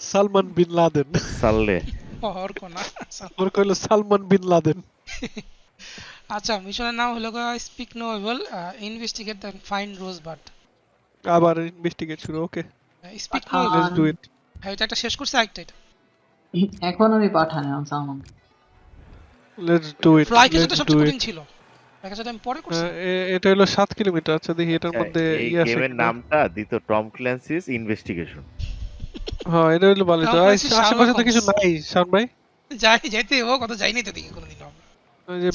Salman bin Laden. সাল্লে। ওর কইলো Salman bin Laden. আচ্ছা মিশনের নাম হলো স্পিক ইনভেস্টিগেট আবার ইনভেস্টিগেট শুরু okay. Speak let's do it হ্যাঁ এটা একটা শেষ করছে একটা এটা। এখন আমি পাঠানি আমি সালমান। লেটস ডু ইট সবচেয়ে কঠিন ছিল। এটা হলো 7 কিলোমিটার আচ্ছা দেখি এটার মধ্যে ইয়ে গেমের। নামটা দিত টম ক্ল্যান্সিস ইনভেস্টিগেশন। হ্যাঁ এটা হলো ভালো তো আশেপাশে তো কিছু নাই শান ভাই। যাই যাইতে ও কত যাইনি তো দিকে কোনোদিন আমরা। ওই যে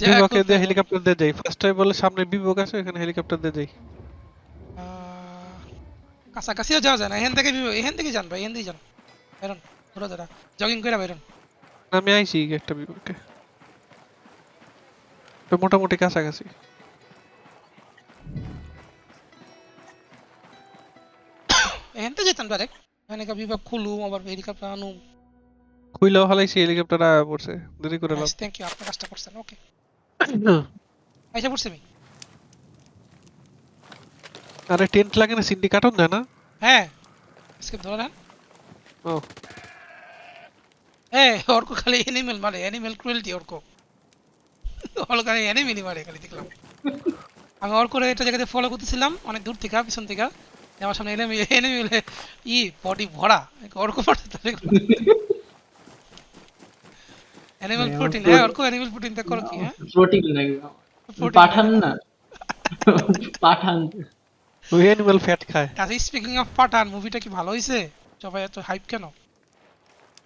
দিয়ে হেলিকপ্টার দিয়ে যাই। ফার্স্ট টাইম বলে সামনে বিভাগ আছে এখানে হেলিকপ্টার দিয়ে যাই। কাছাকাছিও যাওয়া যায় না। এখান থেকে এখান থেকে যান ভাই এখান থেকে যান। বেরোন দাদা জগিং করে বেরোন। আমি আইছি একটা বিভাগে তো মোটামুটি কাছাকাছি। এখান থেকে যেতাম ডাইরেক্ট এখানে কা বিভাগ খুলুম আবার হেলিকপ্টার আনুম। খুইলাও হালাইছি হেলিকপ্টার আয়া পড়ছে। দেরি করে লাভ। থ্যাংক ইউ আপনি কাজটা করছেন ওকে আইসা পড়ছি আমি আরে টেন্ট লাগে না সিন্ডি কাটন যায় না? হ্যাঁ। স্কেপ ধরে নেন। ও। এ অর্ক খালি অ্যানিমেল মারে অ্যানিমেল ক্রুয়েলটি অর্ক। অর্ক অ্যানিমেলই মারে খালি দেখলাম। আমি অর্ক এটা জায়গাতে ফলো করতেছিলাম অনেক দূর থেকে পিছন থেকে। আমার সামনে এনিমেল এনিমেল ই বডি ভরা। অর্ক মারতে তাহলে অ্যানিমেল হ্যাঁ, প্রোটিন হ্যাঁ অর্ক অ্যানিমেল প্রোটিন তা করো কি হ্যাঁ? প্রোটিন লাগে Protein পাঠান না। পাঠান। ওই অ্যানিমাল ফ্যাট খায়। আচ্ছা স্পিকিং অফ পাঠান মুভিটা কি ভালো হয়েছে সবাই এত হাইপ কেন?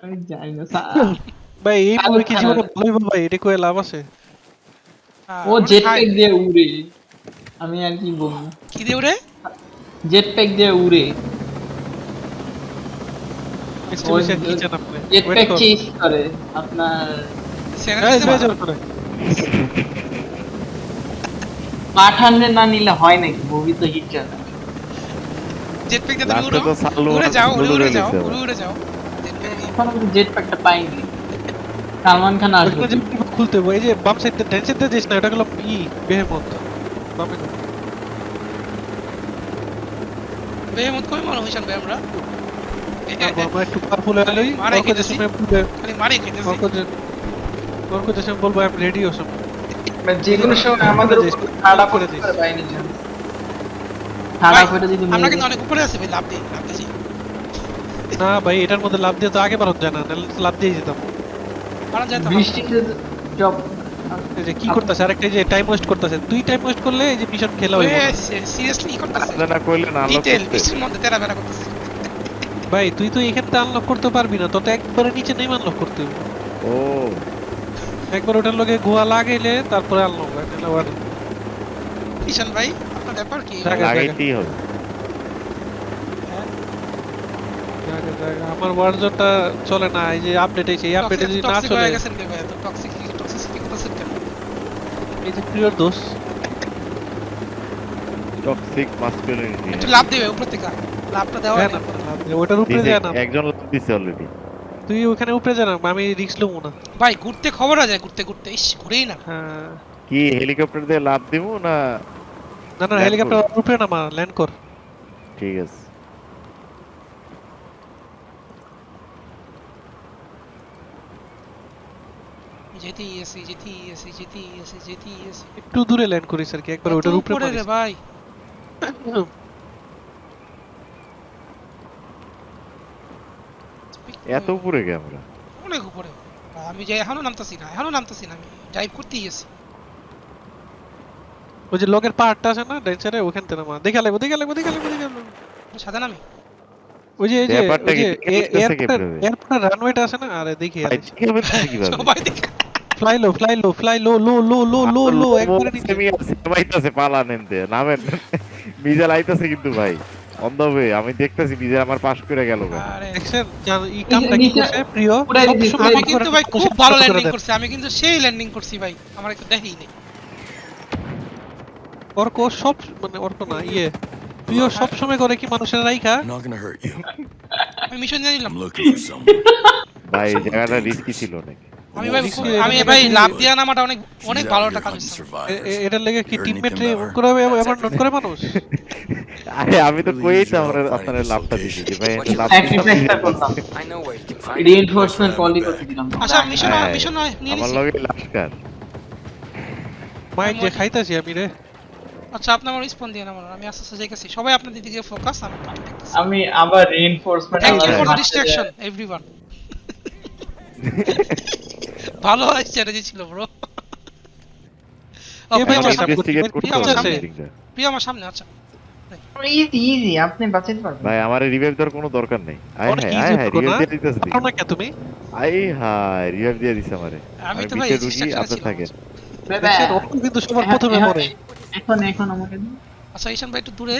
আমি জানি না সা- ভাই এই মুভি কি জীবনে ভালোই ভাই? এটা কয়ে লাভ আছে? ও অনেক জেট। প্যাক দিয়ে উড়ে। আমি আর কি বলব? কি দিয়ে ওরে জেট প্যাক দিয়ে উড়ে। জেট প্যাক কর। চেস করে আপনার। পাঠানরে না নিলে হয় নাকি? মুভি তো হিট চলে জেট প্যাক দিয়ে তুমি লাস্টে উড়ো। তো সাল্লু উড়ে যাও উড়ে উড়ে যাও উড়ে উড়ে যাও। Jet pack দিয়ে। এখন আমি জেট প্যাকটা পাইনি। সালমান খান আসবে। খুলতে হবে এই যে বাম সাইড ডান সাইড দিয়ে না এটা হলো ই বেহেমত বামে না। বেহেমত কই মানো হইছান বে আমরা? আমরা একটু মারে। খালি মারি যে বলব আমি রেডি ওসব যে কোনো সময় আমাদের উপর ঠাড়া পারে বাইরের জন্য ঠাড়া ভাই, পড়ে আমরা কিন্তু অনেক উপরে আছি ভাই লাভ দিই লাভ দিছি না ভাই এটার মধ্যে লাভ দিয়ে তো আগে বারণ যায় না লাভ দিয়ে যেতাম। কারণ যাইতে বৃষ্টিতে জব যে কি করতেছে? আরেকটা যে টাইম ওয়েস্ট করতেছে। তুই টাইম ওয়েস্ট করলে এই যে মিশন খেলা হইব সিরিয়াসলি কি করতেছে? না কইলে না আনলক ডিটেল করতে। মধ্যে তেরা বেরা করতেছে। ভাই তুই তো এখান আনলক করতে পারবি না। তো তো একবারে নিচে নেই আনলক করতে হবে। ও। একবার ওটার লগে গোয়া লাগাইলে তারপরে আনলক হয় আবার কিষান ভাই আপনার ব্যাপার কি। লাগাইতেই হবে। জায়গা। আমার ওয়ার্জনটা চলে না এই যে আপডেট এই আপডেটে যদি না টক্সিক চলে হয়ে গেছেন কে ভাই তো টক্সিক যে প্রিয়র দোষ টক্সিক মাস্কুলিনিটি একটু লাভ দিবে উপর থেকে। লাভটা দেওয়া হ্যাঁ না, না। ওটার উপরে যায় না। একজন লাভ দিছে অলরেডি তুই ওখানে উপরে যা না আমি রিক্স লবো না। ভাই ঘুরতে খবর আছে ঘুরতে ঘুরতে। ইস ঘুরেই না। হ্যাঁ। কি হেলিকপ্টার দিয়ে লাভ দিমু না? না না হেলিকপ্টার উপরে নামা ল্যান্ড কর। ঠিক আছে। যেতেই এসি যেতেই এসি যেতেই এসি যেতেই এসি একটু দূরে ল্যান্ড করিস আর কি একবার ওটার উপরে রে ভাই। এত উপরে গে আমরা? অনেক উপরে। আমি যে এখনও নামতাছি না এখনও নামতাছি না আমি। ড্রাইভ করতেই আছি ওই যে লগের পাহাড়টা আছে না ডেন্সারে ওখান থেকে নামা। দেখা লাগবে দেখা লাগবে দেখা লাগবে দেখা লাগবে। সাদা নামি। ওই যে এই যে এয়ারপোর্টের এয়ারপোর্টের রানওয়েটা আছে না? আরে দেখি সবাই দেখে fly low fly low fly low low low low low low একবারে নিচে সেমি আছে বাইতাছে পালা নেনতে নামেন মিজাল আইতাছে কিন্তু ভাই অন দ্য ওয়ে আমি দেখতাছি মিজাল আমার পাশ করে গেল। আরে জান- এই কামটা কি করছে প্রিয় আমি কিন্তু ভাই খুব ভালো ল্যান্ডিং। করছি আমি কিন্তু সেই ল্যান্ডিং করছি ভাই আমার একটু দেখেই নেই অর্ক সব মানে অর্ক না ইয়ে প্রিয় সব সময় করে কি মানুষের রাইখা. আমি মিশন someone. ভাই জায়গাটা রিস্কি ছিল নাকি আমি ভাই আমি ভাই লাভ দিয়া নামাটা অনেক অনেক ভালো একটা কাজ এটার লেগে কি টিমমেট about করে এমন নোট করে মানুষ? আরে আমি তো কই তো আমার আপনার লাভটা দিছি যে ভাই লাভ করলাম। Can find রিইনফোর্সমেন্ট কলই করতে দিলাম আচ্ছা মিশন হ্যাঁ, মিশন নয় নিয়ে আমার লগে লাস্কার। মাইক যে খাইতাছি আমি রে। আচ্ছা আপনি আমার রেসপন্স দিয়ে আমার আমি আস্তে আস্তে যাইতেছি। সবাই আপনাদের দিকে ফোকাস আমি আমি আবার reinforcement thank you for the distraction everyone ভালো স্ট্র্যাটেজি ছিল ব্রো meeting-টা। প্রিয় আমার সামনে আচ্ছা। ইজি ইজি আপনি বাঁচাতে পারবেন। ভাই আমার রিভাইভ দেওয়ার কোনো দরকার নেই। হায় easy আয় হায় করো রিভাইভ দিয়ে দিতেছে। না তুমি? আই হায় রিভাইভ দিয়ে দিছে আমারে। আমি তো ভাই থাকেন। দেখছেন কিন্তু সবার প্রথমে মরে। এখন এখন আমাকে আচ্ছা ঈশান ভাই একটু দূরে।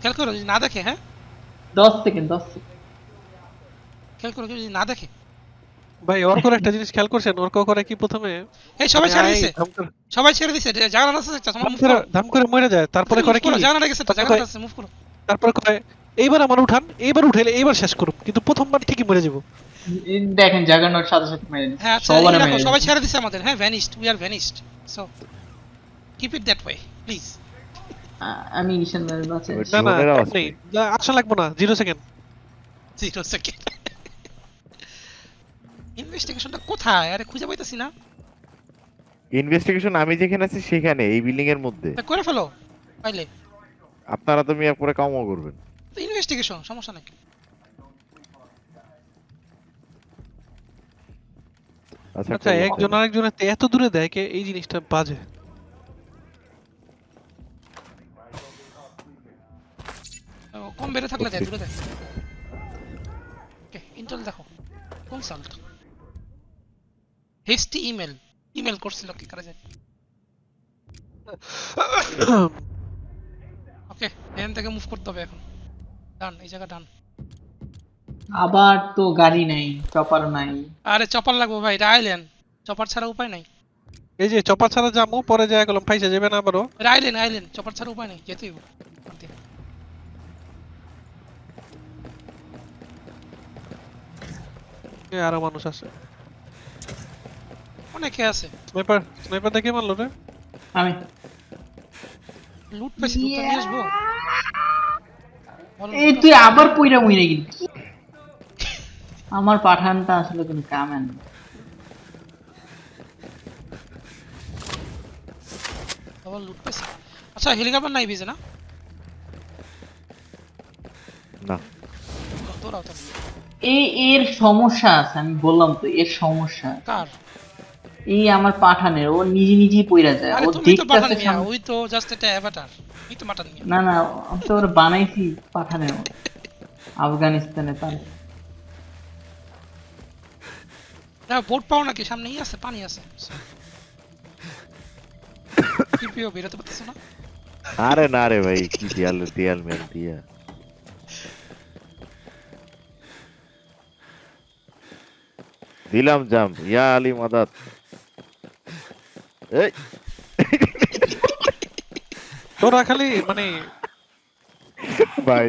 খেয়াল করো যদি না দেখে হ্যাঁ? 10 সেকেন্ড 10 সেকেন্ড খেয়াল করো যদি না দেখে। ভাই অর্কর একটা জিনিস খেয়াল করছেন? অর্ক করে কি প্রথমে? এই সবাই ছেড়ে দিছে। সবাই ছেড়ে দিছে জায়গা আছে একটা তোমার ধাম মুভ করে ধাম করে মরে যায়। তারপরে করে কি? জায়গা গেছে তো কয়- আছে মুভ করো তারপরে করে এইবার আমার উঠান এইবার উঠেলে এইবার শেষ করুন। কিন্তু প্রথমবার ঠিকই মরে যাব। দেখেন জাগানোর সাথে সাথে মেরে দিচ্ছে। হ্যাঁ আচ্ছা সবাই ছেড়ে দিছে আমাদের। হ্যাঁ vanished we are vanished so keep it that way please আমি ঈশান ভাই বাঁচাই না না আওয়াজ লাগবো না জিরো সেকেন্ড জিরো সেকেন্ড ইনভেস্টিগেশনটা কোথায়? আরে খুঁজে পাইতেছি না। ইনভেস্টিগেশন আমি যেখানে আছি সেখানে এই বিল্ডিং এর মধ্যে। তা করে ফেলো পাইলে। আপনারা তো মিয়া পরে কামও করবেন। তো ইনভেস্টিগেশন সমস্যা নাকি? আচ্ছা আচ্ছা একজন। আরেকজনের তে এত দূরে দেয় কে এই জিনিসটা বাজে। ও, কম বেড়ে থাকলে দেয়। দূরে দেয়। ওকে ইন্টেল দেখো। কনসাল্ট হেস্টি ইমেল ইমেল করছিল কি করে যায় ওকে এখান থেকে মুভ করতে হবে এখন ডান এই জায়গা ডান আবার তো গাড়ি নাই চপার নাই আরে চপার লাগবে ভাই আইল্যান্ড চপার ছাড়া উপায় নাই এই যে চপা ছাড়া যাব পরে যায় গেলাম ফাইসে যাবে না আবারও। এটা আইল্যান্ড আইল্যান্ড চপার ছাড়া উপায় নাই যেতেই হবে। আরও মানুষ আছে। অনেকে আছে? স্নাইপার স্নাইপার দেখে মারলো রে? আমি। লুট পাইছি লুট নিয়ে আসব। এই তুই আবার পইরা মইরা গেলি। আমার পাঠানটা আসলে কোনো কামে না আবার লুট পাইছি। আচ্ছা হেলিকপ্টার নাই বিজে না? না। এই এর সমস্যা আছে আমি বললাম তো এর সমস্যা কার? এই আমার পাঠানের ও নিজে নিজেই পইরা যায় ও দেখতেছে ওই তো জাস্ট একটা অ্যাভাটার এই তো মাটান না না আমি তো ওরা বানাইছি পাঠানের। আফগানিস্তানে তার। না বোট পাও নাকি? সামনেই আছে পানি আছে। কি পিও বেরোতে পারতেছো না? আরে না রে ভাই কি দেয়াল দেয়াল মেল দিয়া। দিলাম জাম ইয়া আলী মাদাত। এই। তোরা খালি মানে ভাই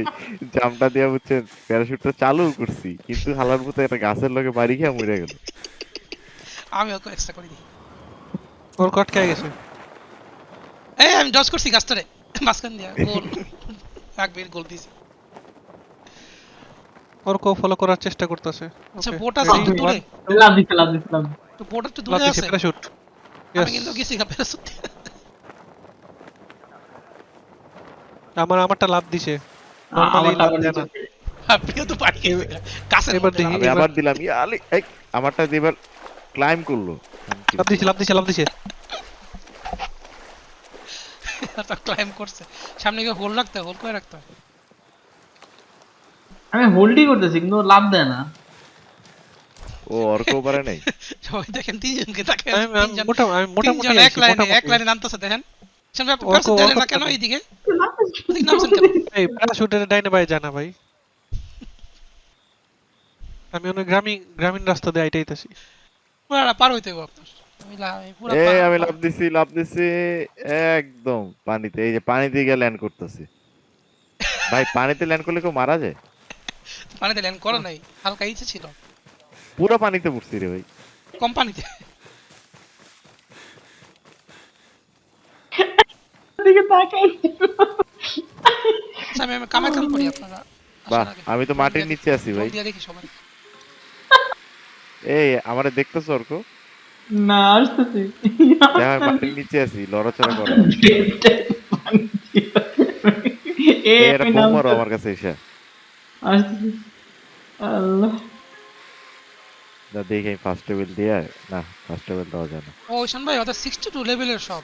জামটা দিয়া বুঝছেন প্যারাশুটটা চালু করছি কিন্তু হালার মতো একটা গাছের লগে বাড়ি খেয়ে মরে গেল। আমি ওকে এক্সট্রা করে দিই। ওর কটকে গেছে। এই আমি ডজ করছি গাছটারে। মাঝখান দিয়া গোল। এক বের গোল দিয়েছি। ওর কো ফলো করার চেষ্টা করতেছে। আচ্ছা বোট আছে দূরে। লাভ দিতে লাভ দিতে লাভ। তো বোট একটু দূরে আছে। প্যারাশুট আমি কিন্তু গেছি গা প্যারাসুট আমার আমারটা লাভ দিছে। নরমালি লাভ দেয় না। আপনিও তো পারি কাছে এবার দেখি। আমি আবার দিলাম। ইয়া আলী এই আমারটা এবার ক্লাইম করল। লাভ দিছে লাভ দিছে লাভ দিছে। ক্লাইম করছে। সামনে গিয়ে হোল রাখতে হোল করে রাখতে। আমি হোল্ডই করতেছি কিন্তু লাভ দেয় না। ও অর্ক পারে নাই? সবাই দেখেন তিনজনকে আমি মোটামুটি এক লাইনে এক লাইনে নামতেছে দেখেন। সামনে আপনি ওর প্যারাসুট কো- দিলেন ওর না কো- কেন? এইদিকে ওদিকে নামছেন কেন? এই প্যারাশুটের ডাইনে বাই জানা ভাই। আমি অনেক গ্রামীণ গ্রামীণ রাস্তা দিয়ে আইটাইতেছি পুরা পার হইতে হবে আপনার। আমি আমি পুরা এ পার- আমি লাভ দিছি লাভ দিছি একদম পানিতে। এই যে পানিতে গিয়ে ল্যান্ড করতেছি। ভাই পানিতে ল্যান্ড করলে কেউ মারা যায়? পানিতে ল্যান্ড করে নাই হালকা ইচ্ছে ছিল। পুরো পানিতে পড়ছি রে ভাই। কোম্পানিতে দিকে তাকাই। আচ্ছা আমি আমি কাম করি আপনারা। বাহ আমি তো মাটির নিচে আছি ভাই। এই আমারে দেখতেছো অর্ক? না আসতেছি। দেখা হয় মাটির নিচে আছি লড়াচড়া করে। এ এই, আমি নাম আমার কাছে এসে। আসতেছি। আল্লাহ। না দেখি আমি ফার্স্ট টেবিল দিয়ে না ফার্স্ট টেবিল দেওয়া যায় না। ও ঈশান ভাই ওদের সিক্সটি টু লেভেলের সব।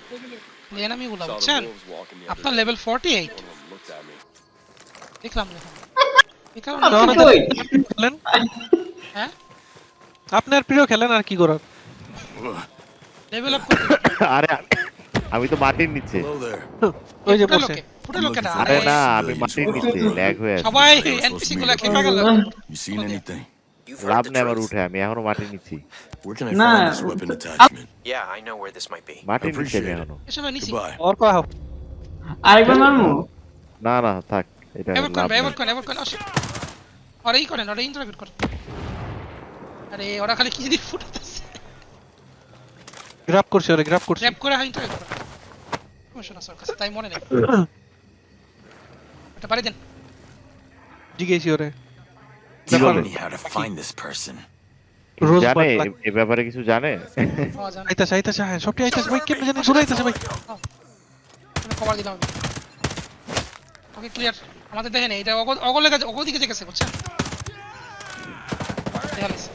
এনামি গুলো বুঝছেন আপনার লেভেল ফর্টি এইট দেখলাম। দেখলাম হ্যাঁ? আপনার প্রিয় খেলেন আর কি করার? লেভেল আপ আরে আমি তো মাটির নিচে। ওই যে বসে। আরে। না আমি মাটির নিচে ল্যাগ হয়ে আছে। সবাই এনপিসি গুলা খেপে গেল। You seen anything? লাভ নেই আমার উঠে আমি এখনও মাটির নিচে Where I Nah. this weapon? Yeah, I know where this might be. মাটির নিচে আমি Appreciate it. এখনও এসব নিছি Goodbye. ওর পা আরেকবার মারমু না না থাক এটা এবার লাভ করেন নেই। এবার করেন এবার করেন আসে আরে ই করেন ওরা ইন্টারভিউ করেন আরে ওরা খালি কি জিনিস ফুটাতেছে গ্রাব করছে ওরে গ্রাব করছে ট্র্যাপ করে হয় ইন্টারভিউ করেন সমস্যা না স্যার কাছে তাই মনে নেই এটা পারি দেন জিগেছি ওরে জানে এ- ব্যাপারে কিছু জানে? আইতাছে আইতাছে হ্যাঁ সবটি আইতাছে। ভাই কেমনে জানি দূরে আইতাছে ভাই। কভার দিলাম ওকে ক্লিয়ার আমাদের দেখেন এটা অগল অগলে গেছে অগল গেছে বুঝছেন? দেখা গেছে।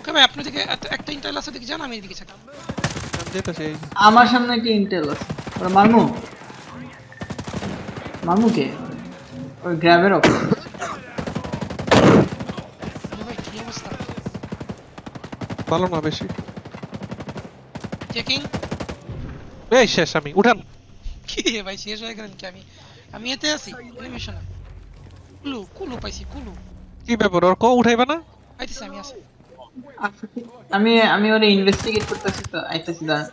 ওকে ভাই আপনার দিকে একটা- একটা ইন্টারল আছে দেখি যান আমি এদিকে। আমার সামনে একটা ইন্টেল আছে। ওরা মারমু? মারমু কে ওই গ্র্যাবের ওপর ভালো না বেশি। চেকিং এই শেষ আমি উঠান। কি রে ভাই শেষ হয়ে গেলেন কি? আমি আমি এতে আছি অ্যানিমেশনে কুলু কুলু পাইছি কুলু। কি ব্যাপার ওর কো উঠাইবা না? আইতেছি আমি আছি। আমি আমি ওরে ইনভেস্টিগেট করতেছি তো আইতেছি দাঁড়া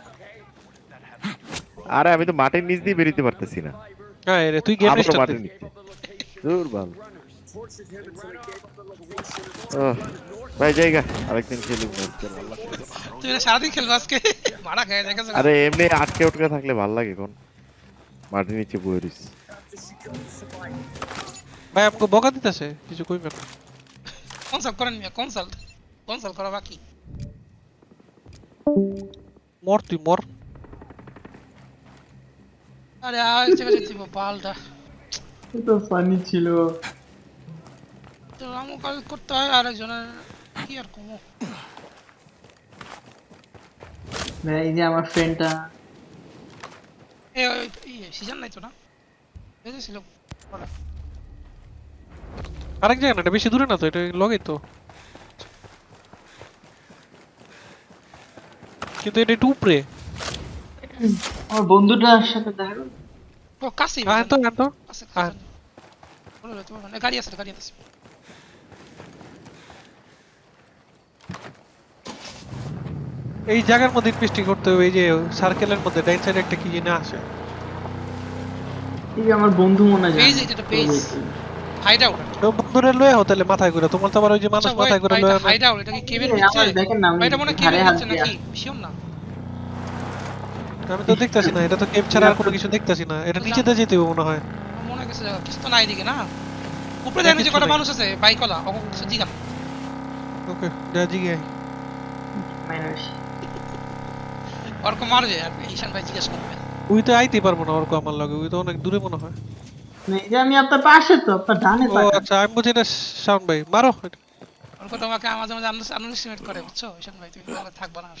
আরে আমি তো মাটির নিচ দিয়ে বেরিতে পারতেছি না। হ্যাঁ রে তুই গেম স্টার্ট নিচে দূর ওহ, ভাই জায়গা। আরেকদিন খেলি তুই সারাদিন খেলব আজকে? মারা খায় দেখা আরে এমনি আটকে উটকে থাকলে ভালো লাগে কোন? মাটির নিচে বয়ে রইস। ভাই আমাকে বকা দিতেছে কিছু কইবে না। কনসাল্ট করেন মিয়া কনসাল্ট। কনসাল্ট করা বাকি। মর তুই মর। আরে আর যেতে হবে, বালটা তো ফানি ছিল। তো আমার কাজ করতে হয় আর একজনের কি আর কমো? ভাই এই যে আমার ফ্রেন্ডটা এ সিজন নাই তো না? বুঝেছিল আরেক জায়গা না এটা বেশি দূরে না তো এটা লগেই তো। কিন্তু এটা একটু উপরে। আমার বন্ধুটার সাথে দেখা করো। কাছে হ্যাঁ তো হ্যাঁ তো। হ্যাঁ। বলো রে, তোমার গাড়ি আছে গাড়ি আছে। এই জায়গার মধ্যে ইনভেস্টিং করতে হবে এই যে সার্কেলের মধ্যে ডাইন সাইডে একটা কি জিনিস আছে। এই যে আমার বন্ধু মনে হয় এই এটা, এটা base। হাইড আউট তো বন্ধুরে লয়ে হোটেলে মাথায় করে। তোমার তো আবার ওই যে মানুষ মাথায় করে লয়ে হাইড আউট এটা কি কেবের দেখেন না, এটা মনে নিচে দিয়া। নাকি? শিওর না। আমি তো দেখতাছি না এটা তো কেপ ছাড়া আর কোনো কিছু দেখতাছি না। এটা নিচেতে যেতে হবে মনে হয়। মনে গেছে কিছু তো নাই দিকে না? উপরে দেখেন যে কিছু কটা মানুষ আছে বাইকওয়ালা ওকে কিছু জিগান। ওকে যা জিগে মাইনাস ওরকম মারবে আর ঈশান ভাই জিজ্ঞেস করবে। ওই তো আইতে পারব না ওরকম আমার লগে ওই তো অনেক দূরে মনে হয়। এই যে আমি আপনার পাশে তো আপনার ডানে ও আচ্ছা আমি বুঝি এটা শাওন ভাই মারো। ওরকম তোমাকে মাঝে মাঝে আন্ডারস্টিমেট করে বুঝছ? ঈশান ভাই তুমি থাকবা না আর।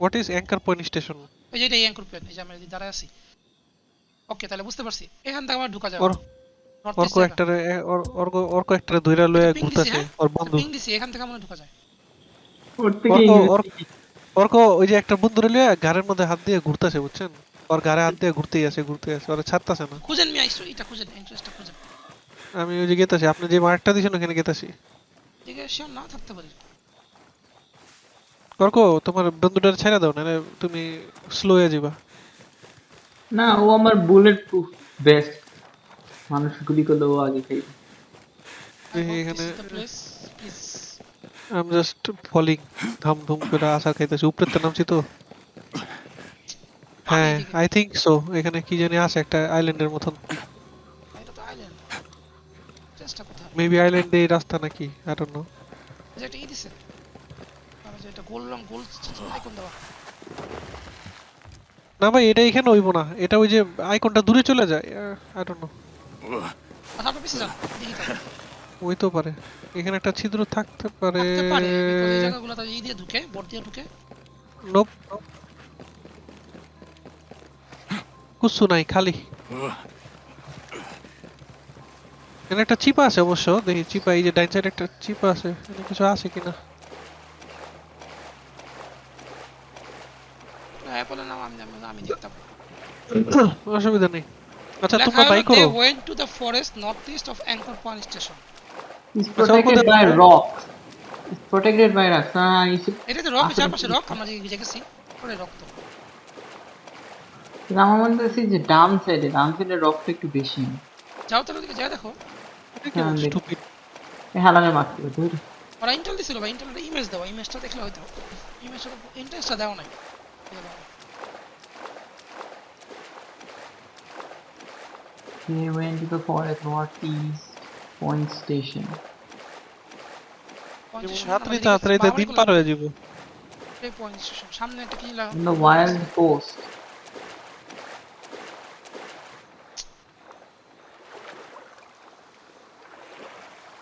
What is anchor point station ওই যে এটাই Anchor Point এই যে আমরা দাঁড়ায় আছি। ওকে তাহলে বুঝতে পারছি। এখান থেকে আমার ঢোকা যাবে। ওর ওর northeast কয়েকটারে ওর ওর ওর কয়েকটারে ধইরা লয়ে ঘুরতাছে হ্যাঁ? ওর বন্ধু। পিং দিছি এখান থেকে আমরা ঢোকা যায়। ওর থেকে ওর- ওর- ইনভেস্টিগেট ওই যে একটা বন্ধু রেলে ঘাড়ের মধ্যে হাত দিয়ে ঘুরতেছে বুঝছেন? ওর ঘাড়ে হাত দিয়ে ঘুরতেই আছে ঘুরতেই আছে ওরা ছাড়তেছে না। খুঁজেন মিয়া এটা খুঁজেন ইন্টারেস্টটা খুঁজেন। আমি ওই যে গেতাছি আপনি যে মার্কটা দিয়েছেন ওখানে গেতাছি। ঠিক আছে না থাকতে পারি। অর্ক তোমার বন্ধুটার ছেড়ে দাও নাহলে তুমি স্লো হয়ে যাবা না ও আমার বুলেট প্রুফ বেস্ট মানুষ গুলি করলে ও আগে খাই এখানে প্লিজ আম জাস্ট ফলিং ধাম ধুম করে আশা খাইতেছি। উপরে তো নামছি তো। হ্যাঁ আই থিংক সো এখানে কি জানি আছে একটা আইল্যান্ডের মতন। এটা তো আইল্যান্ড চেষ্টা কোথায় মেবি আইল্যান্ডে এই রাস্তা নাকি? আই ডোন্ট নো এটা ই দিছে আমি গোল আইকন দেওয়া। না ভাই এটা এখানে হইব না। এটা ওই যে আইকনটা দূরে চলে যায় আই ডোন্ট নো আচ্ছা আপনি পিছিয়ে যান ওই তো পারে। এখানে একটা ছিদ্র থাকতে পারে। এই দিয়ে ঢুকে বোর্ড দিয়ে ঢুকে। নোপ কুসু নাই খালি। এখানে একটা চিপা আছে অবশ্য দেখি চিপা এই যে ডাইন সাইড একটা চিপা আছে কিছু আছে কিনা। অ্যাপলের নাম আমি জানি আমি দেখতাম। অসুবিধা নেই। আচ্ছা তোমরা বাই করো। To the forest northeast of Anchor Point station. Is আচ্ছা, protected by rock is protected by rock এটা তো রক চারপাশে রক আমরা যে দেখেছি পরে রক তো। আমার মনে হচ্ছে যে ডান সাইডে ডান সাইডে রকটা একটু বেশি। যাও তাহলে ওদিকে যাই দেখো। হ্যাঁ, দেখ। মারতে হবে ওরা ইন্টেল দিছিল বা ইন্টেলের ইমেজ দেওয়া ইমেজটা দেখলে হয়তো ইমেজটা ইন্টারেস্টটা দেওয়া নাই। They went to the forest northeast point station. হাতড়াইতে হাতড়াইতে দিন পার হয়ে যাব পয়েন্ট স্টেশন সামনে একটা কি লাগা In the wild coast.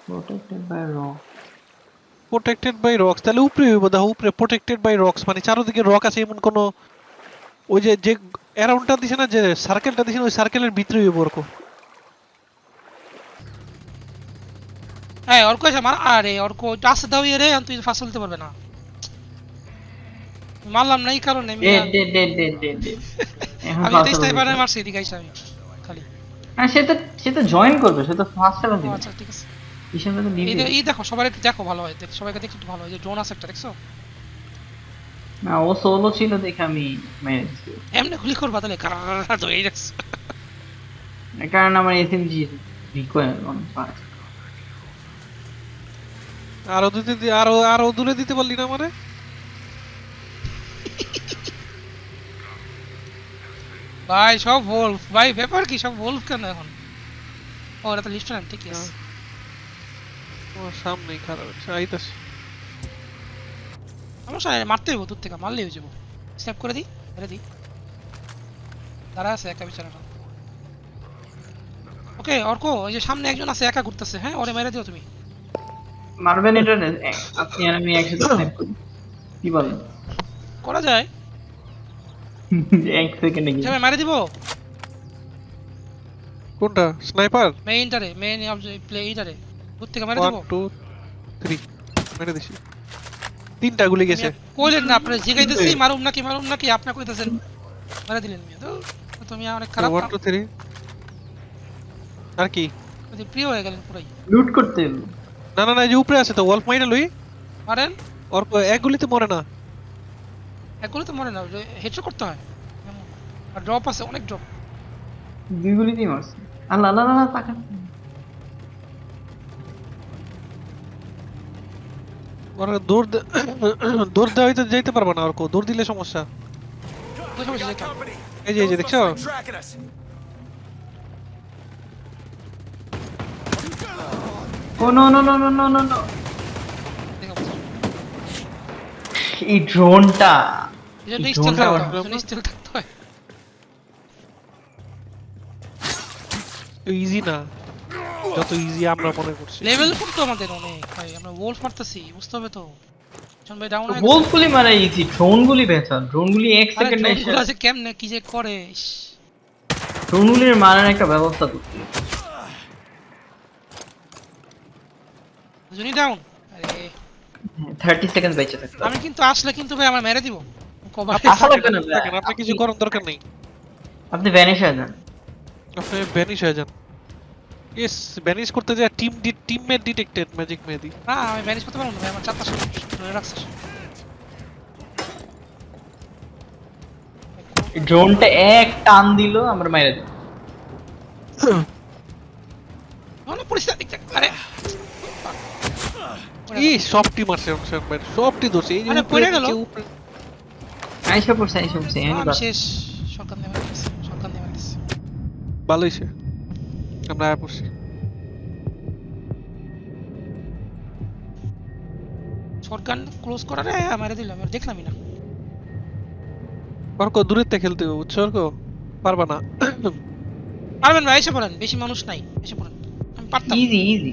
Protected by rock. Protected by rocks তাহলে উপরে হইব দেখো উপরে প্রোটেক্টেড বাই রক্স মানে চারদিকে রক আছে এমন কোন ওই যে যে অ্যারাউন্ডটা দিছে না যে সার্কেলটা দিছে না, ওই সার্কেলের ভিতরে হইব ওরকম। হ্যাঁ অর্ক এসে মার আরে অর্ক আসতে দাও ইয়ে রে আর তুই ফাঁস চলতে পারবে না। মারলাম না এই কারণে আমি তেইশ টাইপারে মারছি এদিকে আইসা আমি খালি। হ্যাঁ সে তো সে তো জয়েন করবে সে তো ফার্স্ট সেভেন দিবে। আচ্ছা ঠিক আছে। এই দিবে এই দেখো সবাই একটু দেখো ভালো হয় দেখ সবাইকে দেখো একটু ভালো হয়। যে ড্রোন আছে একটা দেখছ? না ও সোলো ছিল দেখে আমি মেরে দিচ্ছি এমনি গুলি করবা তাহলে কারা তো এই দেখছ কারণ আমার এসএমজি রিকোয়ার অনেক ফাস্ট আরও দিতে আরও আরও দূরে দিতে পারলি না মানে? ভাই সব wolf ভাই ব্যাপার কি সব wolf কেন এখন? ও এটা তো লিস্টনেন্ট ঠিক আছে। আমার সামনেই খারাপ হচ্ছে আইতাছে। সমস্যা নাই মারতে হইব দূর থেকে মারলেই হয়ে যাব। স্ন্যাপ করে দিই মেরে দিই। দাঁড়া আছে একা ওকে অর্ক ওই যে সামনে একজন আছে একা ঘুরতেছে হ্যাঁ? ওরে মেরে দিও তুমি। মারবেন এটা আপনি আর আমি একসাথে স্ন্যাপ করি। কি বলেন? করা যায়। এক সেকেন্ডে গিয়ে। হিসাবে মেরে দিব? কোনটা? স্নাইপার? মেইনটারে মেইন প্লে এইটারে দূর থেকে মেরে ওয়ান দিব টু থ্রি মেরে দিছি। তিনটা গুলি গেছে। কইলেন না আপনি জিগাইতেছি মারুম নাকি মারুম নাকি আপনি কইতেছেন। মেরে দিলেন মিয়া তো তুমি অনেক খারাপ ওয়ান টু থ্রি। আর কি? আপনি প্রিয় হয়ে গেলেন পুরাই। লুট করতে হবে। না না না যে উপরে আছে তো ওয়ালফ মাইরা লই। মারেন। ওর এক গুলিতে মরে না। একগুলো তো মনে না হেডশট করতে হয়। আর ড্রপ আছে অনেক ড্রপ দুই গুলি দিয়ে মারছে। আল্লাহ আল্লাহ আল্লাহ তাকান। ওর দৌড় দে- দৌড় দেওয়া হইতে যাইতে পারবে না ওর কো দৌড় দিলে সমস্যা। এই যে এই যে দেখছ। এই ড্রোনটা হয় ইজি না। যত ইজি আমরা মনে করছি। লেভেল কিন্তু আমাদের অনেক ভাই আমরা ওলফ মারতেছি বুঝতে হবে তো। শোন ভাই ডাউন বোল্ট গুলি মারা ইজি ড্রোন গুলি বেচা ড্রোন গুলি এক আরে সেকেন্ড এসে ড্রোনগুলো আছে কেমনে কি যে করে ড্রোন গুলির মারার একটা ব্যবস্থা করতে হবে। দুজনই ডাউন আরে থার্টি সেকেন্ড বেঁচে থাকতে। আমি কিন্তু আসলে কিন্তু ভাই আমার মেরে দিব। কভার আসা লাগবে না আপনার কিছু করার দরকার নেই। আপনি ভ্যানিশ হয়ে যান। আপনি ভ্যানিশ হয়ে যান। ইয়েস ভ্যানিশ করতে যায় team teammate detected magic Mehedi না আমি ম্যানেজ করতে পারব না আমার চারটা ধরে রাখছে। ড্রোনটা এক টান দিল আমরা মাইরে দিল অনেক পরিস্থিতি দেখতে আরে ই সব টিম আছে অংশন ভাই সব টিম দোষে এই যে পড়ে গেল। আইসা পড়ছে আইসা পড়ছে আমি শেষ সরকার নেমে গেছে সরকার নেমে গেছে ভালোই সে আমরা আয়া পড়ছি সরকার ক্লোজ করারে মেরে দিলাম আর দেখলামই না। অর্ক দূরের থেকে খেলতে হবে বুঝছ অর্ক? পারবা না। পারবেন ভাই এসে পড়েন। বেশি মানুষ নাই এসে পড়েন। আমি পারতাম। ইজি ইজি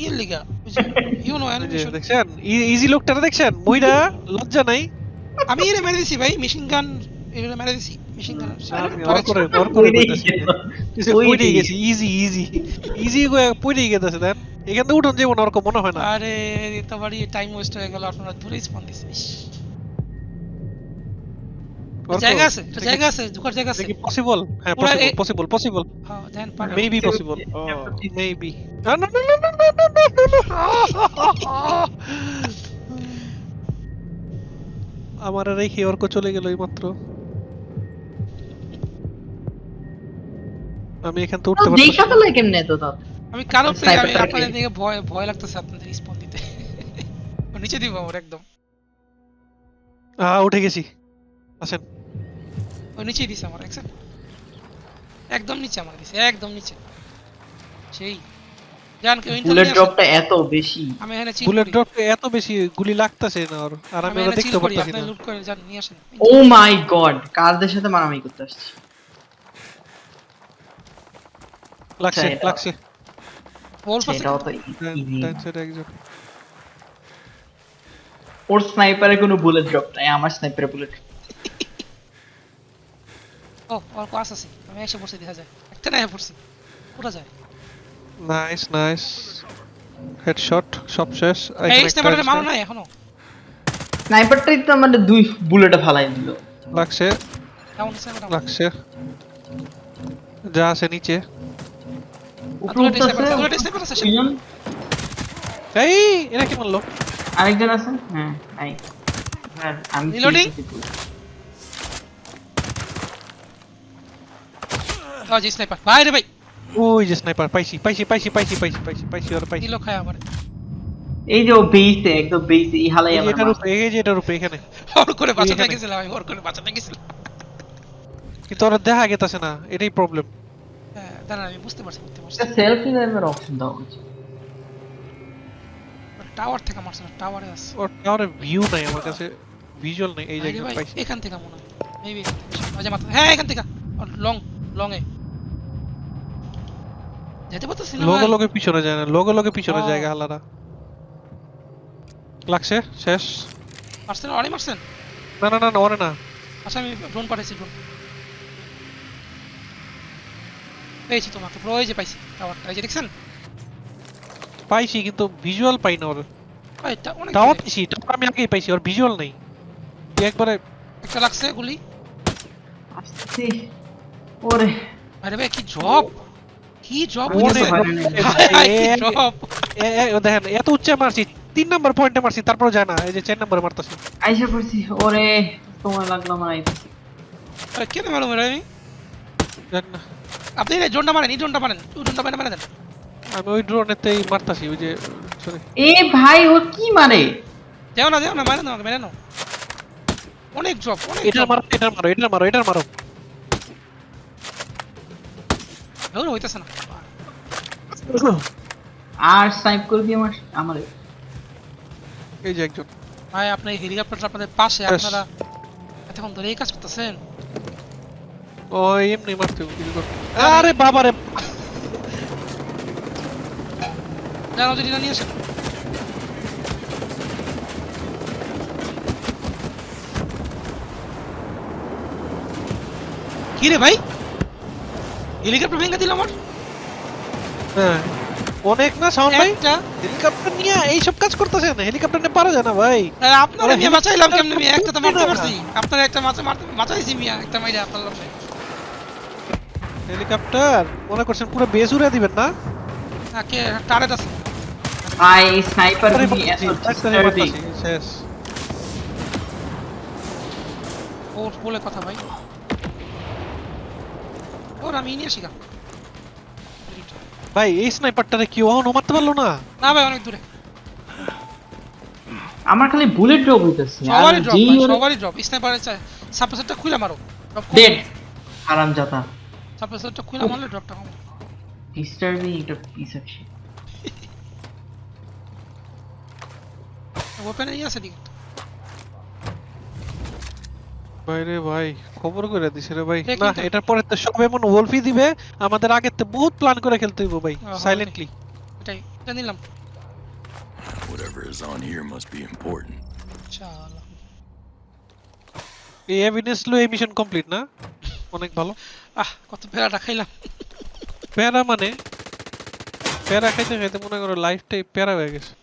ইয়ের লিগা ইউ নো অ্যানিমেশন দেখছেন? ইজি লোকটারে দেখছেন? মইরা লজ্জা নাই? আমি এরে মেরে দিছি ভাই মেশিন গান এরে মেরে দিছি। না আমার আর এই চলে গেল এই মাত্র আমি এখান থেকে উঠতে পারছি দেখা পেলে কেমনে এত আমি কারও পেয়ে আমি আপনাদের দিকে ভয় ভয় লাগতেছে আপনাদের স্পন দিতে। নিচে দিব আমার একদম। হ্যাঁ উঠে গেছি। আসেন। ও নিচেই দিছে আমার দেখছেন একদম নিচে আমার দিছে একদম নিচে। সেই। জান কেউ বুলেট ড্রপটা এত বেশি। আমি এখানে চিল বুলেট ড্রপ এত বেশি গুলি লাগতাছে না আর আমি আমি ওরা এখানে চিল দেখতে পারতাছি না। লুট করে যান নিয়ে আসেন। ও মাই গড কারদের সাথে মারামারি করতে আসছি? লাগছে এটা- লাগছে। ওর পাশে সেটাও তো ডান ডান সাইডে একজন। ওর স্নাইপারে কোনো বুলেট ড্রপ নাই আমার স্নাইপারে বুলেট ও ওর কাছে আছে। আমি এসে পড়ছি দেখা যায়। একটা না পড়ছি। পুরো যায়? নাইস নাইস হেডশট সব শেষ। এই স্নাইপারের মারো আছে। না এখনও? স্নাইপারটাই তো মানে দুই বুলেটে ফালাই দিল। লাগছে। ডাউন স্নাইপার লাগছে। যা আছে নিচে। উপরে বুলেট উঠতেছে স্নাইপার বুলেট স্নাইপার আছে দুইজন এই এরা কি মারলো আরেকজন আছে হ্যাঁ নাই হ্যাঁ আমি Reloading? ও জি স্নাইপার ভাই রে ভাই ওই যে স্নাইপার পাইছি পাইছি পাইছি পাইছি পাইছি পাইছি পাইছি ওর পাইছি দিল খায় আমার এই যে ও বেইসে একদম বেইসে এই হালাই এই যে আমার এটার মারছে। উপরে এই যে এটার উপরে এখানে ওর করে বাঁচাতে এখানে। গেছিলাম আমি ওর করে বাঁচাতে গেছিলাম কিন্তু ওরা দেখা গেতাছে না এটাই প্রবলেম হ্যাঁ দাঁড়ান আমি বুঝতে পারছি বুঝতে পারছি সেলফি নেওয়ার অপশন দাও টাওয়ার থেকে মারছে না টাওয়ারে আছে ওর টাওয়ারে ভিউ নাই আমার কাছে ভিজুয়াল নাই এই ভাই পাইছি এখান থেকে মনে হয় মেবি মাঝে মাথা হ্যাঁ এখান থেকে লং লং এ যেতে পারতেছি না লোগে। লোগে পিছনে যায় না লোগে লোগে পিছনে ও। জায়গা আলাদা লাগছে শেষ মারছেন অনেক মারছেন না না না না ওরে না আচ্ছা আমি ড্রোন পাঠাইছি ড্রোন পেয়েছি তোমাকে পুরো ওই যে পাইছি। টাওয়ারটা এই যে দেখছেন? পাইছি কিন্তু ভিজুয়াল পাই না ওর। টাওয়ার। পাইছি টাওয়ার আমি আগেই পাইছি ওর ভিজুয়াল নেই। তুই একবারে একটা লাগছে গুলি? আসছি ওরে। আরে ভাই কি জব কি জব ওরে, জব এ- দেখেন এত উচ্চে মারছি তিন নম্বর পয়েন্টে মারছি তারপর যায় না এই যে চার নম্বরে মারতাছি। আইসা পড়ছি ওরে তোমার লাগল আমার আইতেছি কেন মারো মেরে আমি জানি না। আপনি এই ড্রোনটা মারেন এই ড্রোনটা মারেন ওই ড্রোনটা মারেন মারেন আমি ওই ড্রোনেতেই মারতাছি ওই যে সরি এ ভাই ও কি মারে দেও না দেও না মারেন আমাকে মেরে নাও। অনেক জব অনেক এটার মারো এটার মারো এটার মারো এটার মারো। হইতেছে না। আর স্নাইপ করে দিয়ে আমার আমারে। এই যে একজন। ভাই আপনার হেলিকপ্টার আপনাদের পাশে. আপনারা এতক্ষণ ধরে এই কাজ করতেছেন? ও এমনি মারতে কিছু করতে। আরে বাবা রে জানো না নিয়ে আসেন কি রে ভাই হেলিকপ্টার ভেঙে দিল আমার হ্যাঁ অনেক না সাউন্ড ভাই হেলিকপ্টার নিয়ে এইসব কাজ করতেছেন হেলিকপ্টার নিয়ে পারা যায় না ভাই আর আপনারা মিয়া বাঁচাইলাম কেমনে মিয়া একটা তো মারতে। পারছি আপনারা একটা মাথা মারতে বাঁচাইছি মিয়া একটা মাইরা আপনার হেলিকপ্টার? মনে করছেন পুরো বেস উড়ে দিবেন না? হ্যাঁ কে টারেট আছে? ভাই স্নাইপার এত ডাক্তারে শেষ। ওর বলে কথা ভাই। ওর আমি নিয়ে শিখা ভাই এই স্নাইপারটারে কি ওহনো মারতে পারল না? না ভাই অনেক দূরে। আমার খালি বুলেট ড্রপ হইতেছে সবারই ড্রপ সবারই ড্রপ স্নাইপারের সাপ্রেসারটা খুলে মারো। ড্রপ ডেড আরাম জাতা সাপ্রেসারটা খুলে মারলে ড্রপটা কম। ডিস্টার্বিং একটা পিস অফ শিট ওপেনে ইয়ে আছে দিকে ভাই রে ভাই খবর করে দিছে রে ভাই। না এটার পরে তো সব এমন ওলফি দিবে আমাদের আগের তো বহুত প্ল্যান করে খেলতে হইব ভাই সাইলেন্টলি এটাই এটা নিলাম। Whatever is on here must be important. চালা এই এভিডেন্স লো এই মিশন কমপ্লিট না? অনেক ভালো। আহ, কত প্যারাটা খাইলাম। প্যারা মানে? প্যারা খাইতে খাইতে মনে করো লাইফটাই প্যারা হয়ে গেছে।